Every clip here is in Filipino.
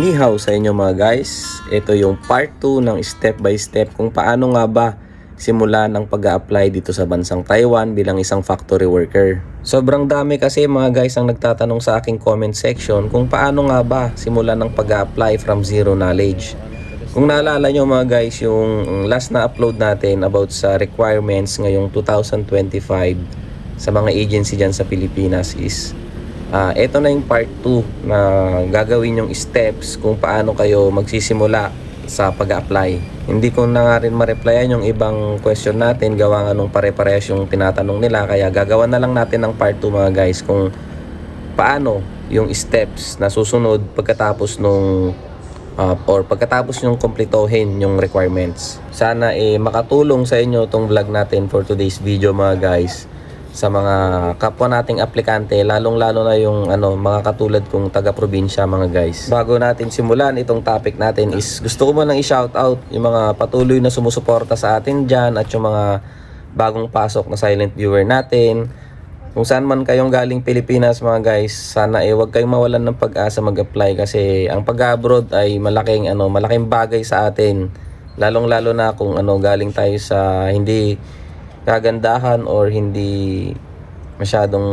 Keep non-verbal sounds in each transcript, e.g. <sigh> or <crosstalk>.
Ni hao sa inyo mga guys. Ito yung part 2 ng step by step kung paano nga ba simula ng pag apply dito sa bansang Taiwan bilang isang factory worker. Sobrang dami kasi mga guys ang nagtatanong sa aking comment section kung paano nga ba simula ng pag apply from zero knowledge. Kung naalala nyo mga guys, yung last na upload natin about sa requirements ngayong 2025 sa mga agency dyan sa Pilipinas is Ah, ito na yung part 2 na gagawin yung steps kung paano kayo magsisimula sa pag-apply. Hindi ko na nga rin ma-replyan yung ibang question natin gawa nga nung pare-parehas yung tinatanong nila kaya gagawa na lang natin ng part 2 mga guys kung paano yung steps na susunod pagkatapos nung uh, or pagkatapos yung kumpletohin yung requirements. Sana eh makatulong sa inyo tong vlog natin for today's video mga guys sa mga kapwa nating aplikante lalong lalo na yung ano mga katulad kong taga probinsya mga guys. Bago natin simulan itong topic natin is gusto ko mo lang i-shout out yung mga patuloy na sumusuporta sa atin dyan at yung mga bagong pasok na silent viewer natin. Kung saan man kayong galing Pilipinas mga guys sana eh wag kayong mawalan ng pag-asa mag-apply kasi ang pag-abroad ay malaking ano malaking bagay sa atin. Lalong lalo na kung ano galing tayo sa hindi kagandahan or hindi masyadong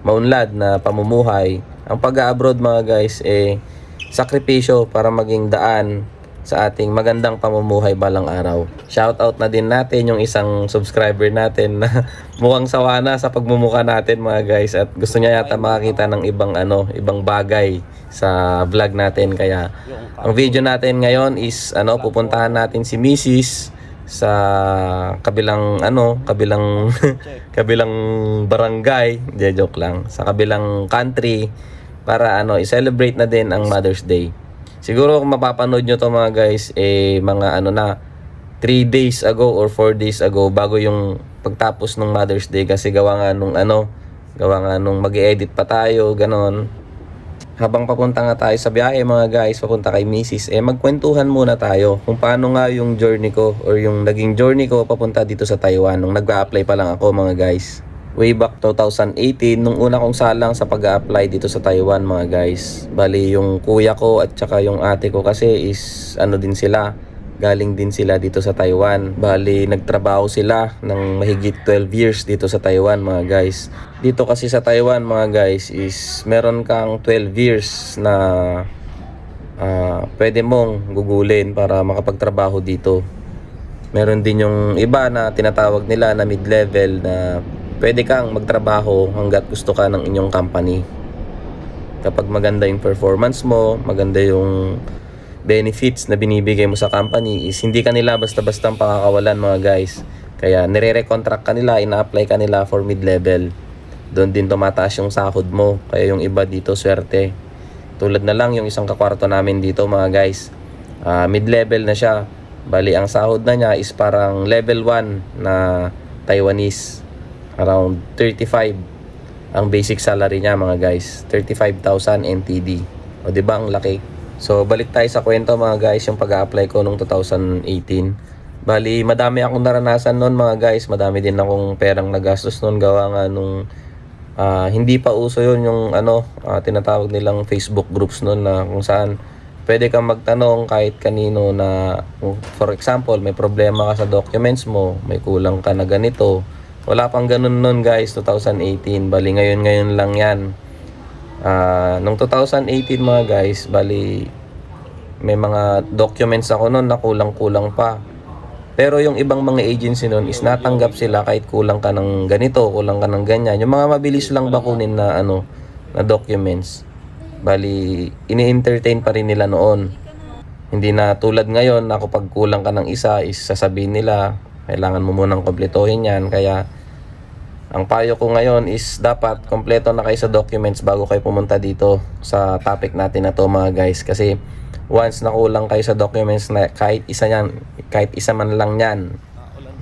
maunlad na pamumuhay. Ang pag-abroad mga guys eh sakripisyo para maging daan sa ating magandang pamumuhay balang araw. Shout out na din natin yung isang subscriber natin na <laughs> mukhang sawa na sa pagmumuka natin mga guys at gusto niya yata makakita ng ibang ano, ibang bagay sa vlog natin kaya ang video natin ngayon is ano pupuntahan natin si Mrs sa kabilang ano, kabilang <laughs> kabilang barangay, di joke lang, sa kabilang country para ano, i-celebrate na din ang Mother's Day. Siguro kung mapapanood nyo to mga guys, eh mga ano na 3 days ago or 4 days ago bago yung pagtapos ng Mother's Day kasi gawa nga nung ano, gawa nga nung mag-edit pa tayo, ganon habang papunta nga tayo sa biyahe mga guys, papunta kay Mrs. Eh magkwentuhan muna tayo kung paano nga yung journey ko or yung naging journey ko papunta dito sa Taiwan nung nag-a-apply pa lang ako mga guys. Way back 2018 nung una kong salang sa pag-a-apply dito sa Taiwan mga guys. Bali yung kuya ko at saka yung ate ko kasi is ano din sila galing din sila dito sa Taiwan. Bali, nagtrabaho sila ng mahigit 12 years dito sa Taiwan mga guys. Dito kasi sa Taiwan mga guys is meron kang 12 years na uh, pwede mong gugulin para makapagtrabaho dito. Meron din yung iba na tinatawag nila na mid-level na pwede kang magtrabaho hanggat gusto ka ng inyong company. Kapag maganda yung performance mo, maganda yung benefits na binibigay mo sa company is hindi kanila basta-basta pakakawalan mga guys. Kaya nire-recontract kanila, ina-apply kanila for mid-level. Doon din tumataas yung sahod mo. Kaya yung iba dito swerte. Tulad na lang yung isang kakwarto namin dito mga guys. Uh, mid-level na siya. Bali ang sahod na niya is parang level 1 na Taiwanese. Around 35 ang basic salary niya mga guys. 35,000 NTD. O di ba ang laki? So, balik tayo sa kwento mga guys, yung pag-apply ko noong 2018. Bali, madami akong naranasan noon mga guys. Madami din akong perang nagastos noon gawa nga nung uh, hindi pa uso yun yung ano, uh, tinatawag nilang Facebook groups noon na kung saan pwede kang magtanong kahit kanino na for example, may problema ka sa documents mo, may kulang ka na ganito. Wala pang ganun noon guys, 2018. Bali, ngayon-ngayon lang yan Uh, nung 2018 mga guys, bali may mga documents ako noon na kulang-kulang pa. Pero yung ibang mga agency noon is natanggap sila kahit kulang ka ng ganito, kulang ka ng ganyan. Yung mga mabilis lang bakunin na ano na documents. Bali, ini-entertain pa rin nila noon. Hindi na tulad ngayon na kapag kulang ka ng isa is sasabihin nila kailangan mo munang kompletohin yan. Kaya ang payo ko ngayon is dapat kompleto na kayo sa documents bago kayo pumunta dito sa topic natin na to mga guys. Kasi once nakulang kayo sa documents na kahit isa yan, kahit isa man lang yan,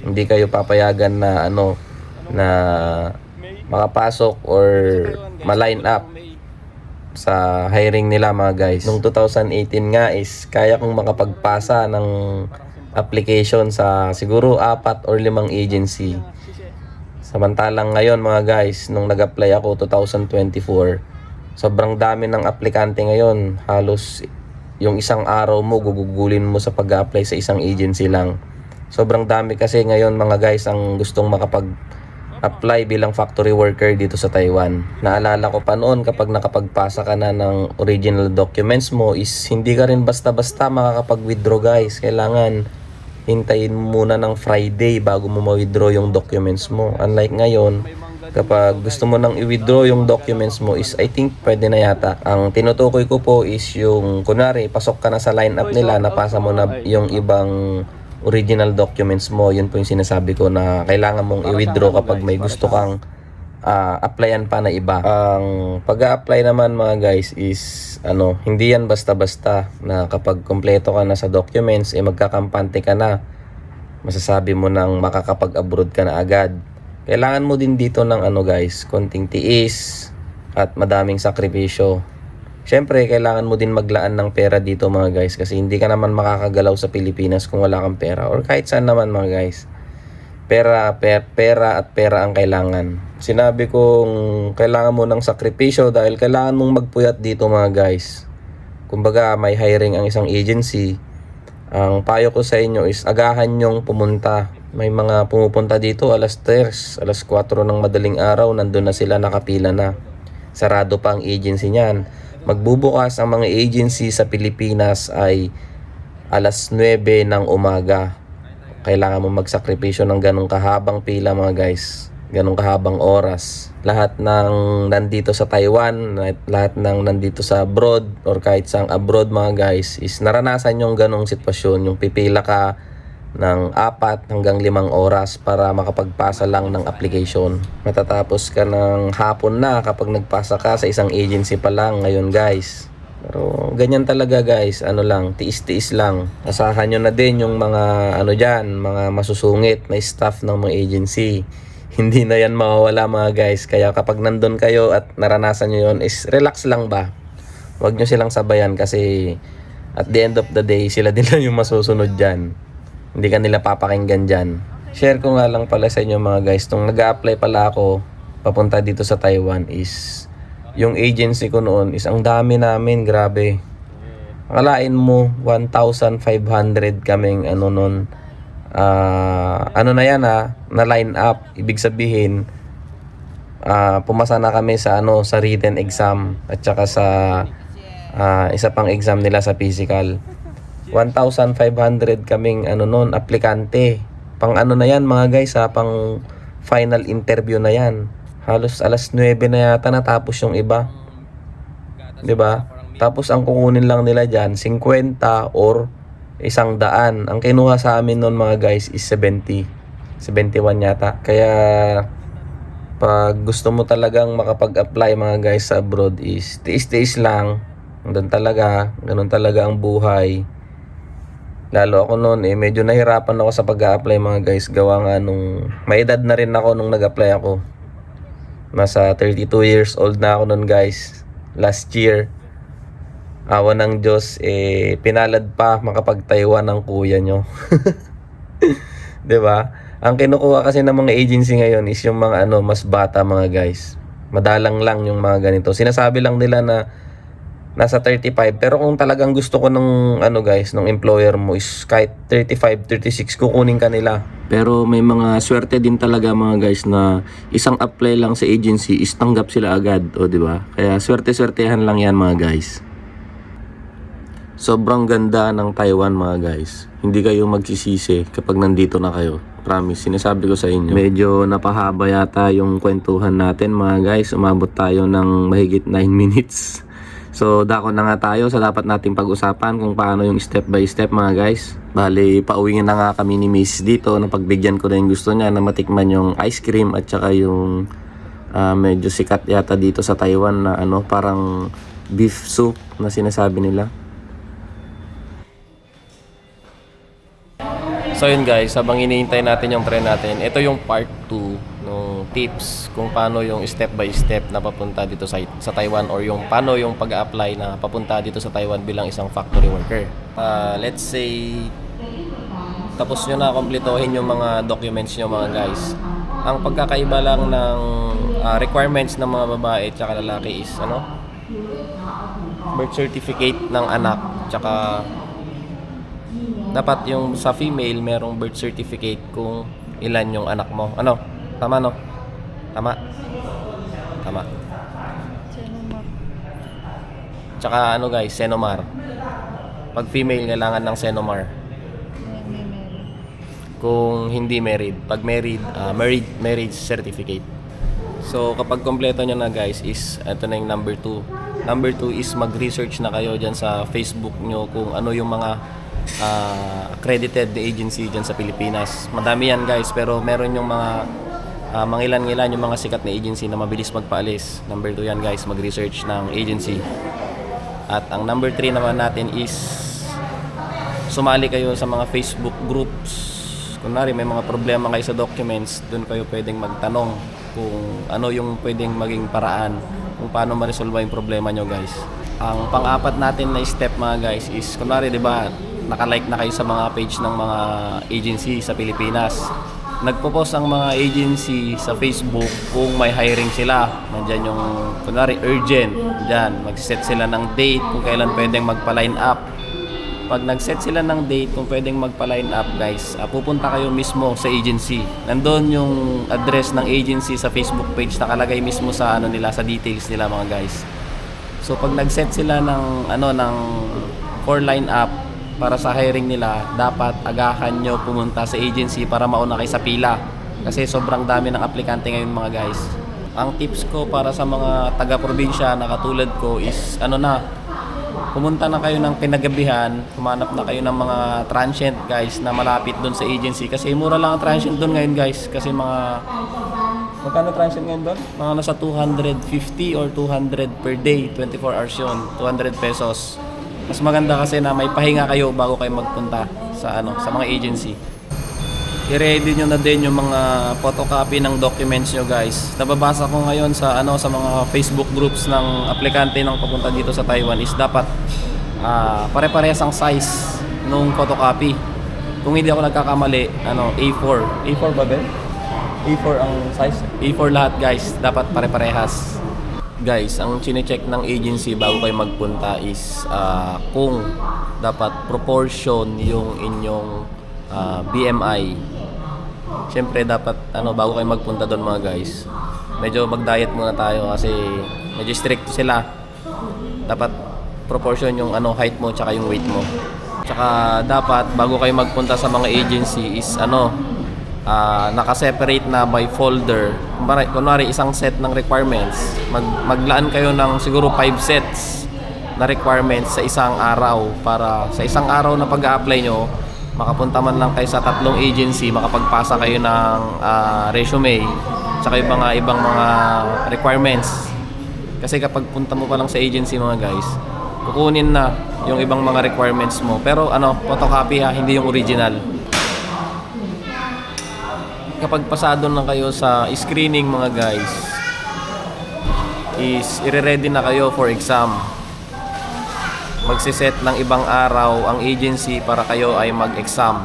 hindi kayo papayagan na ano na makapasok or ma-line up sa hiring nila mga guys. Nung 2018 nga is kaya kong makapagpasa ng application sa siguro apat or limang agency. Samantalang ngayon mga guys, nung nag-apply ako 2024, sobrang dami ng aplikante ngayon. Halos yung isang araw mo gugugulin mo sa pag apply sa isang agency lang. Sobrang dami kasi ngayon mga guys ang gustong makapag apply bilang factory worker dito sa Taiwan. Naalala ko pa noon kapag nakapagpasa ka na ng original documents mo is hindi ka rin basta-basta makakapag-withdraw guys. Kailangan hintayin muna ng Friday bago mo ma-withdraw yung documents mo. Unlike ngayon, kapag gusto mo nang i-withdraw yung documents mo is I think pwede na yata. Ang tinutukoy ko po is yung kunwari pasok ka na sa lineup nila napasa mo na yung ibang original documents mo, yun po yung sinasabi ko na kailangan mong i-withdraw kapag may gusto kang ah, applyan pa na iba. Ang pag-a-apply naman mga guys is ano, hindi yan basta-basta na kapag kompleto ka na sa documents, eh magkakampante ka na. Masasabi mo nang makakapag-abroad ka na agad. Kailangan mo din dito ng ano guys, konting tiis at madaming sakripisyo. Siyempre, kailangan mo din maglaan ng pera dito mga guys kasi hindi ka naman makakagalaw sa Pilipinas kung wala kang pera or kahit saan naman mga guys. Pera, per, pera at pera ang kailangan. Sinabi kong kailangan mo ng sakripisyo dahil kailangan mong magpuyat dito mga guys. Kumbaga may hiring ang isang agency. Ang payo ko sa inyo is agahan nyong pumunta. May mga pumupunta dito alas 3, alas 4 ng madaling araw, nandun na sila nakapila na. Sarado pa ang agency niyan. Magbubukas ang mga agency sa Pilipinas ay alas 9 ng umaga. Kailangan mo magsakripisyo ng ganong kahabang pila mga guys. Ganong kahabang oras. Lahat ng nandito sa Taiwan, lahat ng nandito sa abroad or kahit sa abroad mga guys is naranasan yung ganong sitwasyon. Yung pipila ka ng apat hanggang limang oras para makapagpasa lang ng application. Matatapos ka ng hapon na kapag nagpasa ka sa isang agency pa lang ngayon guys. Pero ganyan talaga guys, ano lang, tiis-tiis lang. Asahan nyo na din yung mga ano dyan, mga masusungit na staff ng mga agency. <laughs> Hindi na yan mawawala mga guys. Kaya kapag nandun kayo at naranasan nyo yun, is relax lang ba? Huwag nyo silang sabayan kasi at the end of the day, sila <laughs> din lang yung masusunod dyan. Hindi ka nila papakinggan dyan. Share ko nga lang pala sa inyo mga guys, nung nag apply pala ako papunta dito sa Taiwan is yung agency ko noon is ang dami namin, grabe. Akalain mo 1,500 kaming ano noon. Ah, ano na yan ha, na line up. Ibig sabihin ah, pumasa na kami sa ano sa written exam at saka sa ah, isa pang exam nila sa physical. 1,500 kaming ano noon aplikante. Pang ano na yan mga guys ha, pang final interview na yan. Halos alas 9 na yata natapos yung iba. 'Di ba? Tapos ang kukunin lang nila diyan 50 or isang daan. Ang kinuha sa amin noon mga guys is 70. 71 yata. Kaya pag gusto mo talagang makapag-apply mga guys sa abroad is tiis-tiis lang. Ganun talaga, ganun talaga ang buhay. Lalo ako noon eh, medyo nahirapan ako sa pag-apply mga guys. Gawa nga nung, may edad na rin ako nung nag-apply ako. Nasa 32 years old na ako noon guys. Last year. Awa ng Diyos, eh, pinalad pa makapag-Taiwan ng kuya nyo. <laughs> ba? Ang kinukuha kasi ng mga agency ngayon is yung mga ano, mas bata mga guys. Madalang lang yung mga ganito. Sinasabi lang nila na nasa 35 pero kung talagang gusto ko ng ano guys ng employer mo is kahit 35 36 kukunin ka nila. Pero may mga swerte din talaga mga guys na isang apply lang sa agency is tanggap sila agad o di ba? Kaya swerte swertehan lang yan mga guys. Sobrang ganda ng Taiwan mga guys. Hindi kayo magsisisi kapag nandito na kayo. Promise sinasabi ko sa inyo. Medyo napahaba yata yung kwentuhan natin mga guys. Umabot tayo ng mahigit 9 <laughs> minutes So, dako na nga tayo sa dapat nating pag-usapan kung paano yung step by step mga guys. Bali, pauwiin na nga kami ni Miss dito na pagbigyan ko na yung gusto niya na matikman yung ice cream at saka yung ah, medyo sikat yata dito sa Taiwan na ano, parang beef soup na sinasabi nila. So yun guys, habang iniintay natin yung train natin, ito yung part 2 ng tips kung paano yung step by step na papunta dito sa, sa Taiwan or yung paano yung pag-apply na papunta dito sa Taiwan bilang isang factory worker. Ah, let's say tapos nyo na kompletohin yung mga documents nyo mga guys. Ang pagkakaiba lang ng ah, requirements ng mga babae at lalaki is ano, birth certificate ng anak, tsaka dapat yung sa female merong birth certificate kung ilan yung anak mo. Ano? Tama no? Tama? Tama. Tsaka ano guys, Senomar. Pag female, kailangan ng Senomar. Kung hindi married. Pag married, ah, married marriage certificate. So kapag kompleto nyo na guys is ito na yung number 2. Number 2 is mag-research na kayo dyan sa Facebook nyo kung ano yung mga ah, accredited agency dyan sa Pilipinas. Madami yan guys pero meron yung mga uh, mangilan-ngilan yung mga sikat na agency na mabilis magpaalis. Number 2 yan guys, mag-research ng agency. At ang number 3 naman natin is sumali kayo sa mga Facebook groups. Kunwari may mga problema kayo sa documents, doon kayo pwedeng magtanong kung ano yung pwedeng maging paraan kung paano ma-resolve yung problema nyo guys. Ang pang-apat natin na step mga guys is kunwari 'di ba, naka-like na kayo sa mga page ng mga agency sa Pilipinas. Nagpo-post ang mga agency sa Facebook kung may hiring sila. Nandiyan yung kunwari urgent, diyan mag-set sila ng date kung kailan pwedeng magpa-line up pag nag-set sila ng date kung pwedeng magpa-line up guys, ah, pupunta kayo mismo sa agency. Nandun yung address ng agency sa Facebook page nakalagay mismo sa ano nila sa details nila mga guys. So pag nag-set sila ng ano ng for line up para sa hiring nila, dapat agahan nyo pumunta sa agency para mauna kayo sa pila. Kasi sobrang dami ng aplikante ngayon mga guys. Ang tips ko para sa mga taga-probinsya na katulad ko is ano na, pumunta na kayo ng kinagabihan, humanap na kayo ng mga transient guys na malapit doon sa agency kasi mura lang ang transient doon ngayon guys kasi mga magkano transient ngayon doon? Mga nasa 250 or 200 per day, 24 hours yun, 200 pesos. Mas maganda kasi na may pahinga kayo bago kayo magpunta sa ano sa mga agency. I-ready nyo na din yung mga photocopy ng documents nyo guys. Nababasa ko ngayon sa ano sa mga Facebook groups ng aplikante ng papunta dito sa Taiwan is dapat ah, pare-parehas ang size nung photocopy. Kung hindi ako nagkakamali, ano, A4. A4 ba Ben? A4 ang size. A4 lahat guys, dapat pare-parehas. Guys, ang chine-check ng agency bago kayo magpunta is ah, kung dapat proportion yung inyong ah, BMI Siyempre dapat ano bago kayo magpunta doon mga guys. Medyo mag-diet muna tayo kasi medyo strict sila. Dapat proportion yung ano height mo tsaka yung weight mo. Tsaka dapat bago kayo magpunta sa mga agency is ano ah, naka-separate na by folder. Kunwari, isang set ng requirements. Mag maglaan kayo ng siguro 5 sets na requirements sa isang araw para sa isang araw na pag-a-apply nyo makapunta man lang kayo sa tatlong agency, makapagpasa kayo ng ah, resume, tsaka yung mga ibang mga requirements. Kasi kapag punta mo pa lang sa agency mga guys, kukunin na yung ibang mga requirements mo. Pero ano, photocopy ha, hindi yung original. Kapag pasado na kayo sa screening mga guys, is ire-ready na kayo for exam magsiset ng ibang araw ang agency para kayo ay mag-exam.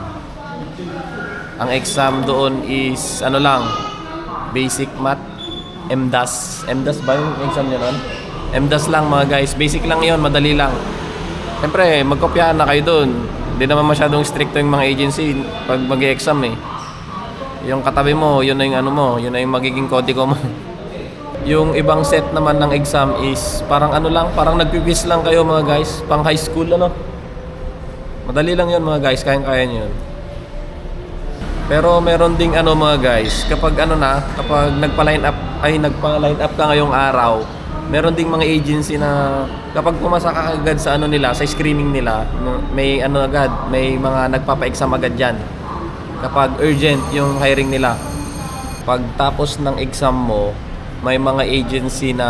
Ang exam doon is ano lang, basic math, MDAS. MDAS ba yung exam nyo nun? MDAS lang mga guys. Basic lang yon madali lang. Siyempre, magkopyahan na kayo doon. Hindi naman masyadong stricto yung mga agency pag mag exam eh. Yung katabi mo, yun na yung ano mo, yun na yung magiging kotiko mo. Yung ibang set naman ng exam is parang ano lang, parang nagpipis lang kayo mga guys, pang high school ano. Madali lang yun mga guys, kayang-kaya nyo yun. Pero meron ding ano mga guys, kapag ano na, kapag nagpa-line up, ay nagpa-line up ka ngayong araw, meron ding mga agency na kapag pumasa ka agad sa ano nila, sa screening nila, may ano agad, may mga nagpapa-exam agad dyan. Kapag urgent yung hiring nila. Pag tapos ng exam mo, may mga agency na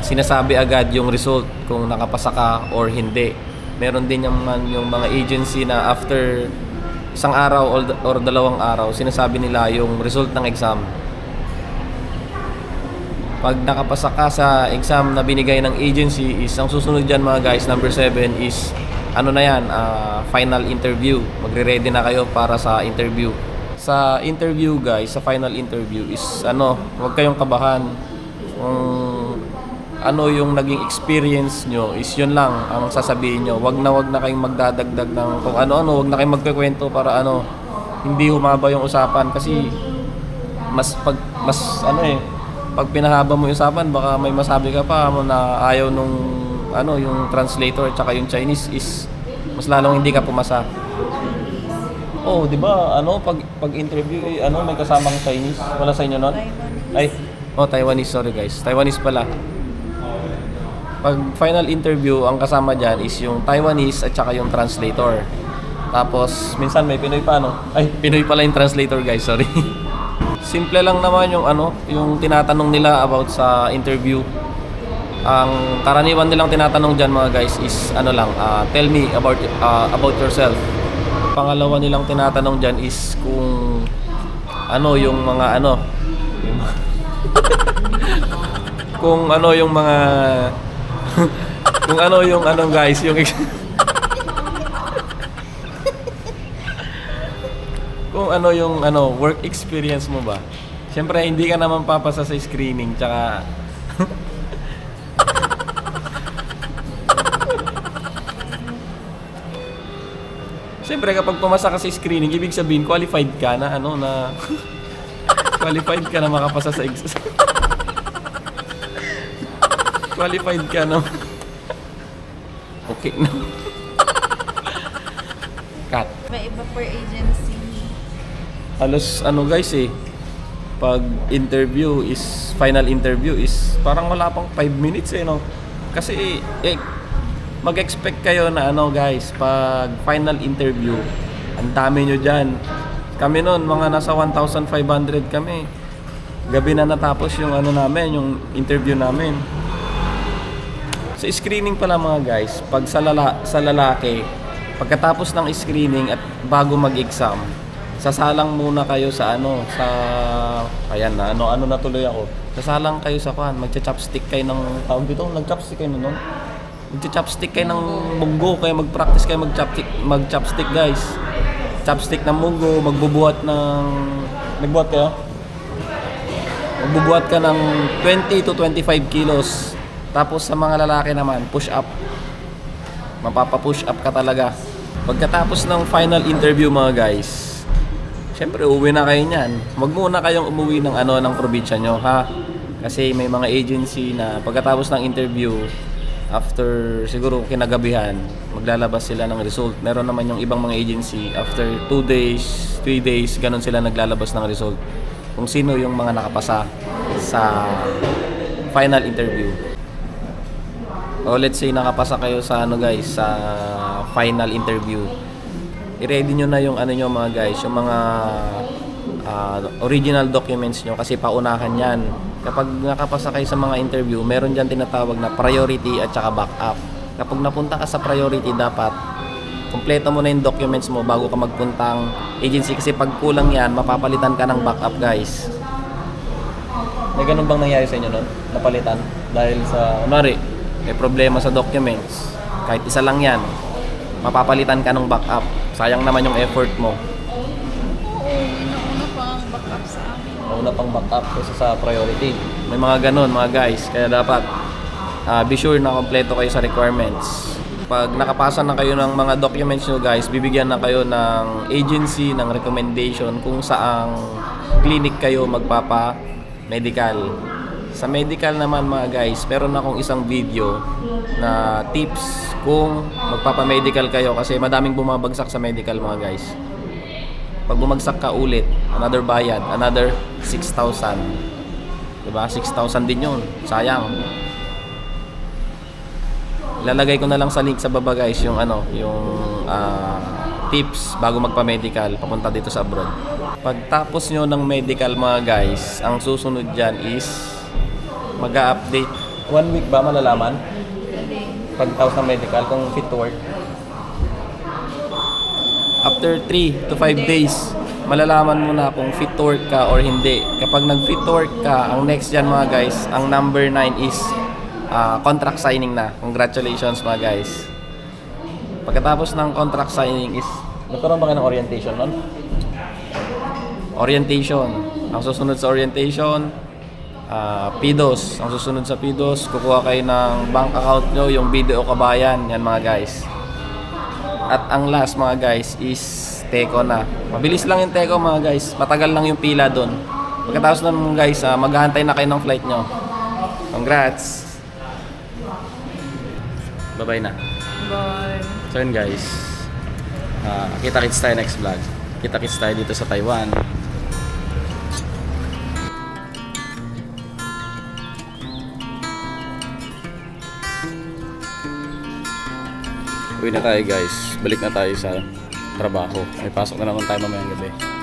sinasabi agad yung result kung nakapasa ka or hindi. Meron din naman yung mga agency na after isang araw or dalawang araw, sinasabi nila yung result ng exam. Pag nakapasa ka sa exam na binigay ng agency is ang susunod dyan mga guys, number 7 is ano na yan, ah, final interview. Magre-ready na kayo para sa interview sa interview guys, sa final interview is ano, huwag kayong kabahan. Kung ano yung naging experience nyo is yun lang ang sasabihin nyo. Wag na wag na kayong magdadagdag ng kung ano-ano, wag na kayong magkikwento para ano, hindi humaba yung usapan kasi mas pag mas ano eh pag pinahaba mo yung usapan baka may masabi ka pa mo na ayaw nung ano yung translator at saka yung Chinese is mas lalong hindi ka pumasa. Oh, 'di ba? Ano pag pag interview eh, ano may kasamang Chinese? Wala sa inyo noon? Ay, oh Taiwanese, sorry guys. Taiwanese pala. Pag final interview, ang kasama diyan is yung Taiwanese at saka yung translator. Tapos minsan may Pinoy pa no? Ay, <laughs> Pinoy pala yung translator guys, sorry. <laughs> Simple lang naman yung ano, yung tinatanong nila about sa interview. Ang karaniwan nilang tinatanong diyan mga guys is ano lang, ah, tell me about ah, about yourself. Pangalawa nilang tinatanong diyan is kung ano yung mga ano <laughs> kung ano yung mga <laughs> kung ano yung ano guys, yung <laughs> kung ano yung ano work experience mo ba. Siyempre hindi ka naman papasa sa screening tsaka Siyempre kapag pumasa ka sa screening, ibig sabihin qualified ka na ano na <laughs> qualified ka na makapasa sa exam. qualified ka na Okay na. Cut. Iba-iba per agency. halos ano guys eh pag interview is final interview is parang wala pang 5 minutes eh no kasi eh, mag-expect kayo na ano guys pag final interview ang dami nyo dyan. Kami noon mga nasa 1,500 kami. Gabi na natapos yung ano namin yung interview namin. Sa screening pala mga guys pag sa, lala, sa lalaki pagkatapos ng screening at bago mag-exam sasalang muna kayo sa ano sa ayan na ano ano natuloy ako. Sasalang kayo sa kwan magcha-chopstick kayo ng tawag dito nag-chopstick kayo noon magcha-chopstick kayo ng munggo kaya mag-practice kayo mag-chopstick mag-chopstick guys. Chopstick ng munggo magbubuhat ng nagbuhat kayo? Magbubuhat ka ng 20 to 25 kilos. Tapos sa mga lalaki naman push up. Mapapa-push up ka talaga. Pagkatapos ng final interview mga guys Siyempre, uwi na kayo niyan. Huwag muna kayong umuwi ng ano ng probinsya nyo, ha? Kasi may mga agency na pagkatapos ng interview, after siguro kinagabihan, maglalabas sila ng result. Meron naman yung ibang mga agency, after 2 days, 3 days, ganun sila naglalabas ng result. Kung sino yung mga nakapasa sa final interview. O let's say nakapasa kayo sa ano guys, sa final interview i-ready nyo na yung ano nyo mga guys, yung mga ah, original documents nyo kasi paunahan yan. Kapag nakapasa kayo sa mga interview, meron dyan tinatawag na priority at saka backup. Kapag napunta ka sa priority, dapat kumpleto mo na yung documents mo bago ka magpuntang agency kasi pag kulang yan, mapapalitan ka ng backup guys. May ganun bang nangyari sa inyo nun? Napalitan? Dahil sa, kunwari, may problema sa documents. Kahit isa lang yan, mapapalitan ka ng backup. Sayang naman yung effort mo. Oo, una-una pa ang backup sa amin. Mauna pang backup kaysa sa priority. May mga ganun mga guys. Kaya dapat ah, be sure na kompleto kayo sa requirements. Pag nakapasa na kayo ng mga documents nyo guys, bibigyan na kayo ng agency, ng recommendation kung saang clinic kayo magpapa medical. Sa medical naman mga guys, meron akong isang video na tips kung magpapa-medical kayo kasi madaming bumabagsak sa medical mga guys. Pag bumagsak ka ulit, another bayad, another 6,000. 'Di ba? 6,000 din 'yun. Sayang. Lalagay ko na lang sa link sa baba guys yung ano, yung ah, tips bago magpa-medical papunta dito sa abroad. Pagtapos nyo ng medical mga guys, ang susunod dyan is mag-update. One week ba malalaman? Pagtapos ng medical kung fit to work? After 3 to 5 days, malalaman mo na kung fit to work ka or hindi. Kapag nag-fit to work ka, ang next dyan mga guys, ang number 9 is ah, contract signing na. Congratulations mga guys. Pagkatapos ng contract signing is, nagkaroon ba kayo ng orientation nun? Orientation. Ang susunod sa orientation, ah, PIDOS. Ang susunod sa PIDOS, kukuha kayo ng bank account nyo, yung video kabayan. Yan mga guys. At ang last mga guys is Teco na. Mabilis lang yung Teco mga guys. Matagal lang yung pila doon. Pagkatapos nun guys, ah, maghahantay na kayo ng flight nyo. Congrats! Bye-bye na. Bye. So yun guys, Ah, kita-kits tayo next vlog. Kita-kits tayo dito sa Taiwan. Uwi na tayo guys. Balik na tayo sa trabaho. May pasok na naman tayo mamayang gabi.